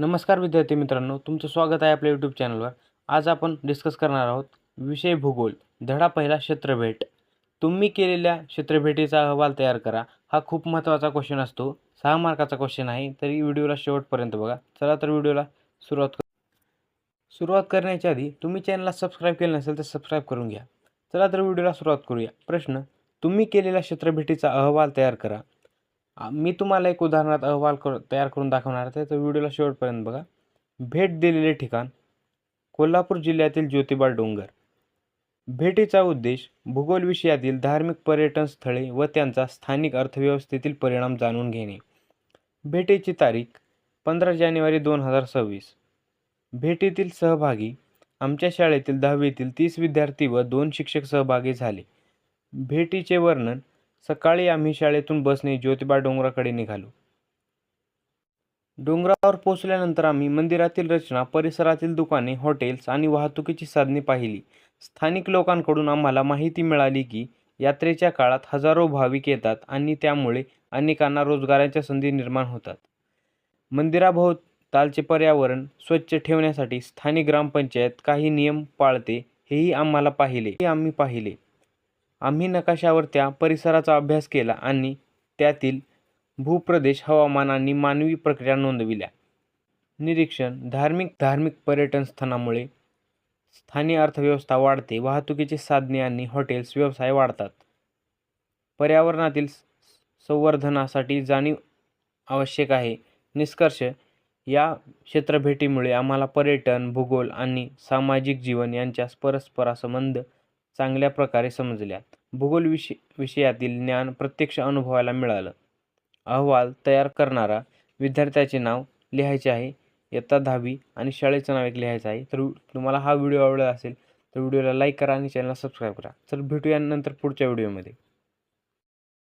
नमस्कार विद्यार्थी मित्रांनो तुमचं स्वागत आहे आपल्या यूट्यूब चॅनलवर आज आपण डिस्कस करणार आहोत विषय भूगोल धडा पहिला क्षेत्रभेट. तुम्ही केलेल्या क्षेत्रभेटीचा अहवाल तयार करा. हा खूप महत्त्वाचा क्वेश्चन असतो. सहा मार्काचा क्वेश्चन आहे तरी व्हिडिओला शेवटपर्यंत बघा. चला तर व्हिडिओला सुरुवात कर. सुरुवात करण्याच्या आधी तुम्ही चॅनलला सबस्क्राईब केलं नसेल तर सबस्क्राईब करून घ्या. चला तर व्हिडिओला सुरुवात करूया. प्रश्न तुम्ही केलेल्या क्षेत्रभेटीचा अहवाल तयार करा. मी तुम्हाला एक उदाहरणात अहवाल कर तयार करून दाखवणार आहे. तर व्हिडिओला शेवटपर्यंत बघा. भेट दिलेले ठिकाण कोल्हापूर जिल्ह्यातील ज्योतिबा डोंगर. भेटीचा उद्देश भूगोल विषयातील धार्मिक पर्यटन स्थळे व त्यांचा स्थानिक अर्थव्यवस्थेतील परिणाम जाणून घेणे. भेटीची तारीख पंधरा जानेवारी दोन हजार सव्वीस. भेटीतील सहभागी आमच्या शाळेतील दहावीतील तीस विद्यार्थी व दोन शिक्षक सहभागी झाले. भेटीचे वर्णन सकाळी आम्ही शाळेतून बसने ज्योतिबा डोंगराकडे निघालो. डोंगरावर पोहोचल्यानंतर आम्ही मंदिरातील रचना परिसरातील दुकाने हॉटेल्स आणि वाहतुकीची साधने पाहिली. स्थानिक लोकांकडून आम्हाला माहिती मिळाली की यात्रेच्या काळात हजारो भाविक येतात आणि त्यामुळे अनेकांना रोजगाराच्या संधी निर्माण होतात. मंदिराभोवतालचे पर्यावरण स्वच्छ ठेवण्यासाठी स्थानिक ग्रामपंचायत काही नियम पाळते हेही आम्हाला पाहिले. हे आम्ही पाहिले. आम्ही नकाशावर त्या परिसराचा अभ्यास केला आणि त्यातील भूप्रदेश हवामान आणि मानवी प्रक्रिया नोंदविल्या. निरीक्षण धार्मिक धार्मिक पर्यटन स्थळामुळे स्थानिक अर्थव्यवस्था वाढते वाहतुकीची साधने आणि हॉटेल्स व्यवसाय वाढतात. पर्यावरणातील स- संवर्धनासाठी जाणीव आवश्यक आहे. निष्कर्ष या क्षेत्रभेटीमुळे आम्हाला पर्यटन भूगोल आणि सामाजिक जीवन यांच्या परस्परासंबंध चांगल्या प्रकारे समजल्या. भूगोल विषय विषयातील ज्ञान प्रत्यक्ष अनुभवायला मिळालं. अहवाल तयार करणारा विद्यार्थ्याचे नाव लिहायचे आहे. इयत्ता दहावी आणि शाळेचं नाव एक लिहायचं आहे. तर तुम्हाला हा व्हिडिओ आवडला असेल तर व्हिडिओला लाईक करा आणि चॅनलला सबस्क्राईब करा. तर भेटूया नंतर पुढच्या व्हिडिओमध्ये.